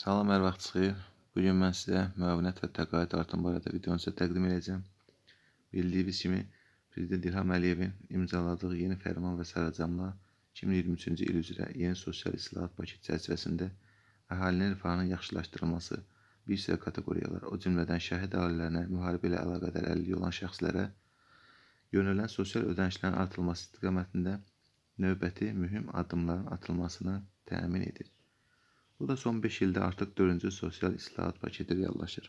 Salam, hər vaxtınız xeyir. Bu gün mən sizə müavinət və təqaüd artımı barədə videonu sizə təqdim edəcəm. Bildiyiniz kimi, Prezident İlham Əliyevin imzaladığı yeni fərman və sərəncamla 2023-cü il üzrə yeni sosial islahat paketi çərçivəsində əhalinin rifahının yaxşılaşdırılması, bir sıra kateqoriyalar, o cümlədən şəhid ailələrinə, müharibə ilə əlaqədar əlilliyi olan şəxslərə yönələn sosial ödənişlərin artırılması istiqamətində növbəti mühüm addımların atılmasını təmin edir. Bu da son 5 ildə artıq 4-cü sosial islahat paketi reallaşır.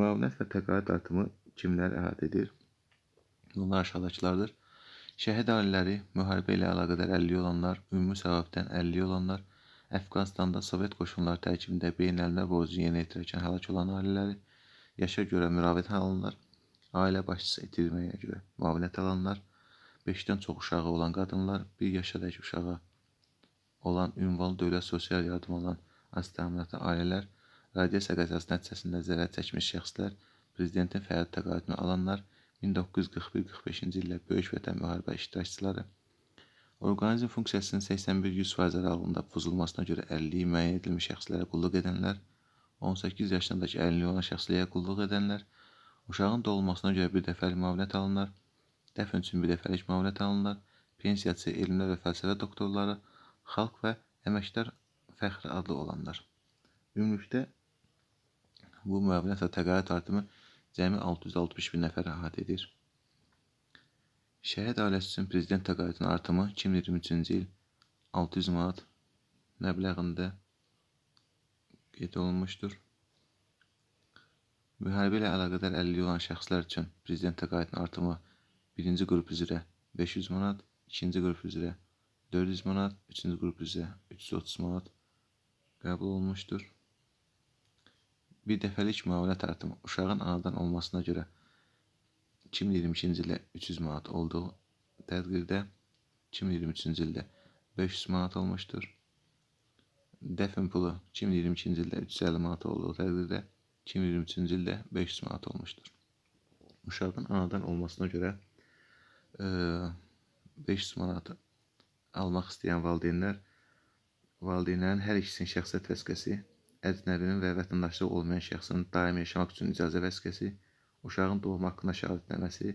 Müavinət və təqaüd artımı kimləri əhatə edir? Bunlar aşağıdakılardır. Şəhid ailələri, müharibə ilə əlaqədar əlilliyi olanlar, ümumi səbəbdən əlilliyi olanlar, Əfqanistanda Sovet qoşunları tərkibində beynəlmiləl borcu yerinə yetirərkən həlak olan ailələri, yaşa görə müraviət alanlar, ailə başçısı itirməyə görə müavinət alanlar, 5-dən çox uşağı olan qadınlar, 1 yaşadək uşağa olan ünvanlı dövlət sosial yardım alan az təminatlı ailələr, radiasiya qəzası nəticəsində zərər çəkmiş şəxslər, prezidentin fəaliyyət təqaüdünü alanlar, 1941-45-ci illər Böyük Vətən müharibə iştirakçıları, orqanizm funksiyasının 81-100% aralığında pozulmasına görə əlilliyi müəyyən edilmiş şəxslərə qulluq edənlər, 18 yaşındakı əlilliyi olan şəxsliyə qulluq edənlər, uşağın doğulmasına görə bir dəfəlik müavinət alınlar, dəfn üçün bir dəfəlik müavinət alınlar, pensiyaçı, elmlər və fəlsəfə doktorları, xalq və əməkdar fəxri adlı olanlar. Ümumilikdə bu müavinət və təqaüd artımı cəmi 660 bin nəfər əhatə edir. Şəhid ailəsi üçün prezident təqaüdünün artımı 2023-cü il 600 manat məbləğində qeyd olunmuşdur. Müharibə ilə əlaqədar əlilliyi olan şəxslər üçün prezident təqaüdünün artımı birinci qrup üzrə 500 manat, ikinci qrup üzrə 400 manat, 3-cü qrup üzrə 330 manat qəbul olunmuşdur. Bir dəfəlik müavinət artımı uşağın anadan olmasına görə 2022-ci ildə 300 manat olduğu təqdirdə 2023-cü ildə 500 manat olmuşdur. Dəfn pulu 2022-ci ildə 350 manat olduğu təqdirdə 2023-cü ildə 500 manat olmuşdur. Uşağın anadan olmasına görə 500 manatı almaq istəyən valideynlər valideynlərin hər ikisinin şəxsiyyət vəsiqəsi, əcnəbinin və vətəndaşlığı olmayan şəxsin daimi yaşamaq üçün icazə vəsiqəsi, uşağın doğum haqqında şahidnəməsi,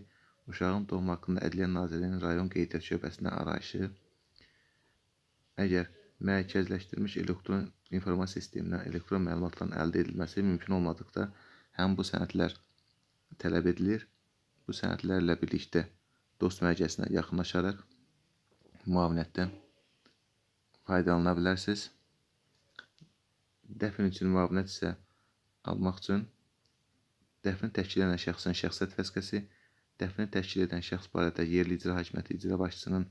uşağın doğum haqqında Ədliyyə Nazirliyinin rayon qeydiyyat şöbəsinə arayışı, əgər mərkəzləşdirilmiş elektron informasiya sistemindən elektron məlumatların əldə edilməsi mümkün olmadıqda həm bu sənədlər tələb edilir. Bu sənədlərlə birlikdə dost mərkəzinə yaxınlaşaraq müavinətdən faydalana bilərsiniz. Dəfn üçün müavinət isə almaq üçün dəfni təşkil edən şəxsin şəxsiyyət vəsiqəsi, dəfni təşkil edən şəxs barədə yerli icra hakimiyyəti icra başçısının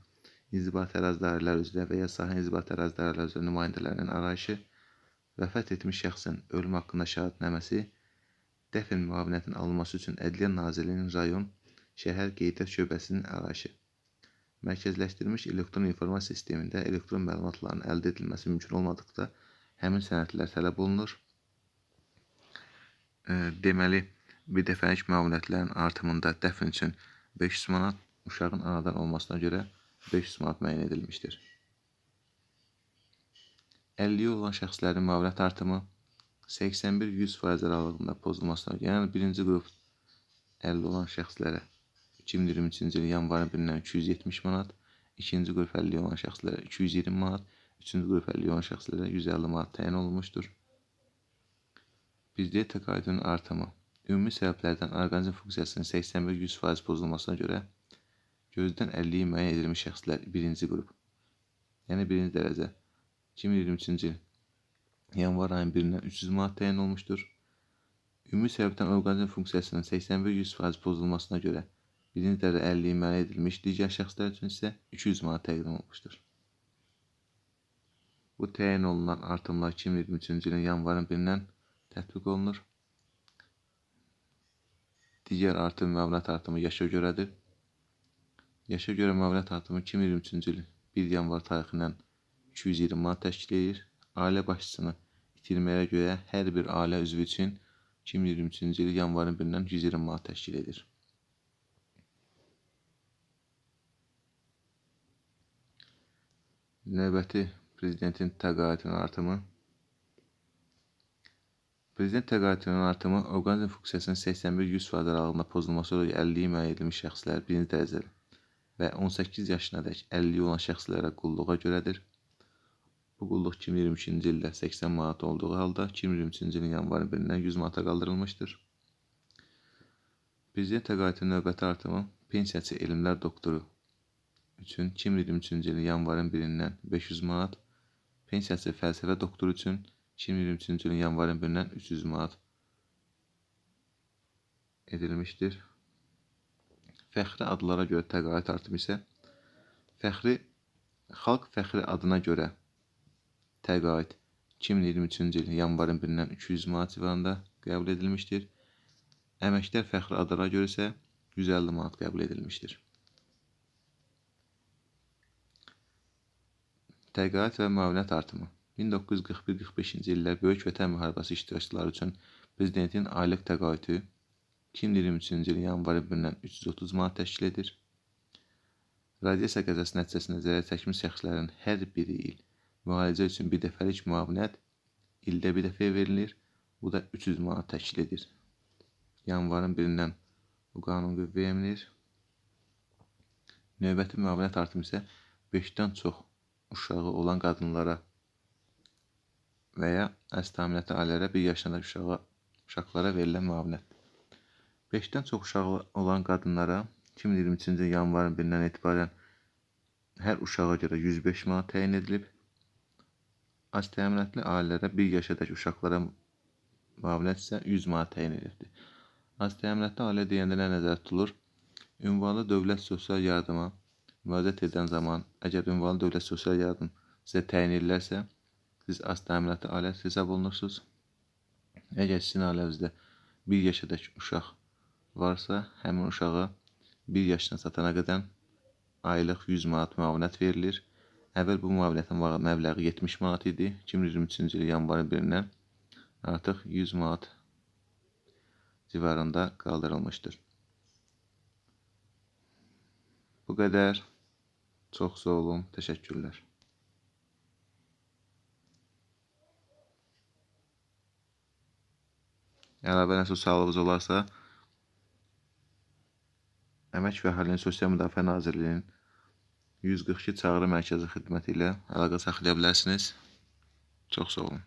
inzibati ərazi dairələri üzrə və ya sahə inzibati ərazi dairələri üzrə nümayəndələrinin arayışı, vəfat etmiş şəxsin ölüm haqqında şahidnaməsi, dəfn müavinətinin alınması üçün Ədliyyə Nazirliyinin rayon şəhər qeydiyyat şöbəsinin arayışı mərkəzləşdirilmiş elektron informasiya sistemində elektron məlumatların əldə edilməsi mümkün olmadıqda həmin sənədlər tələb olunur. Deməli, bir dəfəlik müavinətlərin artımında dəfn üçün 500 manat, uşağın anadan olmasına görə 500 manat müəyyən edilmişdir. Əlilliyi olan şəxslərin müavinət artımı 81-100% aralığında pozulmasına, yəni birinci qrup əlilliyi olan şəxslərə 2023-cü il yanvarın 1-dən 270 manat, ikinci qrup əlilliyi olan şəxslərə 220 manat, üçüncü qrup əlilliyi olan şəxslərə 150 manat təyin olunmuşdur. Bizdə təqaüdün artımı ümumi səbəblərdən orqanizm funksiyasının 81-100% pozulmasına görə gözdən əlilliyi müəyyən edilmiş şəxslər birinci qrup, yəni birinci dərəcə 2023-cü il yanvar ayının 1-dən 300 manat təyin olmuşdur. Ümumi səbəbdən orqanizm funksiyasının 81-100% pozulmasına görə birinci dərəcə əlilliyi müəyyən edilmiş, digər şəxslər üçün isə 200 manat təqdim olunmuşdur. Bu təyin olunan artımlar 2023-cü ilin yanvarın 1-dən tətbiq olunur. Digər artım müavinət artımı yaşa görədir. Yaşa görə müavinət artımı 2023-cü il 1 yanvar tarixindən 220 manat təşkil edir. Ailə başçısını itirməyə görə hər bir ailə üzvü üçün 2023-cü il yanvarın 1-dən 120 manat təşkil edir. Növbəti prezidentin təqaüdünün artımı Prezident təqaüdünün artımı orqanizm funksiyasının 81-100% aralığında pozulması ilə əlilliyi müəyyən edilmiş şəxslər birinci dərəcəli və 18 yaşınadək əlilliyi olan şəxslərə qulluğa görədir. Bu qulluq 2023-cü ildə 80 manat olduğu halda 2023-cü ilin yanvarın 1-dən 100 manata qaldırılmışdır. Prezident təqaüdünün növbəti artımı pensiyaçı elmlər doktoru üçün 2023-cü ilin yanvarın 1-dən 500 manat, pensiyaçı fəlsəfə doktoru üçün 2023-cü ilin yanvarın 1-dən 300 manat edilmişdir. Fəxri adlara görə təqaüd artımı isə fəxri xalq fəxri adına görə təqaüd 2023-cü ilin yanvarın 1-dən 200 manat civarında qəbul edilmişdir. Əməkdar fəxri adlara görə isə 150 manat qəbul edilmişdir. Təqaüd və müavinət artımı 1941-45-ci illər Böyük Vətən müharibəsi iştirakçıları üçün prezidentin aylıq təqaüdü 2023-cü ilin yanvarı 1-dən 330 manat təşkil edir. Radiasiya qəzası nəticəsində zərər çəkmiş şəxslərin hər biri il müalicə üçün bir dəfəlik müavinət ildə bir dəfə verilir. Bu da 300 manat təşkil edir. Yanvarın 1-dən bu qanun qüvvəyə minir. Növbəti müavinət artımı isə 5-dən çox uşağı olan qadınlara və ya əsl təminatlı ailələrə 1 yaşındakı uşağa, uşaqlara verilən müavinət. 5-dən çox uşağı olan qadınlara 2023-cü yanvarın 1-dən etibarən hər uşağa görə 105 manat təyin edilib. Az təminatlı ailələrə 1 yaşadakı uşaqlara müavinət isə 100 manat təyin edilibdir. Az təminatlı ailə deyəndə nə nəzərdə tutulur? Ünvanlı dövlət sosial yardıma müraciət edən zaman əgər ünvanlı dövlət sosial yardım sizə təyin edilərsə, siz az təminatlı ailə hesab olunursunuz. Əgər sizin ailəmizdə 1 yaşadakı uşaq varsa, həmin uşağa 1 yaşına çatana qədər aylıq 100 manat müavinət verilir. Əvvəl bu müavinətin məbləği 70 manat idi. 2023-cü il yanvarın 1-dən artıq 100 manat civarında qaldırılmışdır. Bu qədər. Çox sağ olun. Təşəkkürlər. Əlavə nəsə sualınız olarsa, Əmək və Əhalinin Sosial Müdafiə Nazirliyinin 142 çağrı mərkəzi xidməti ilə əlaqə saxlaya bilərsiniz. Çox sağ olun.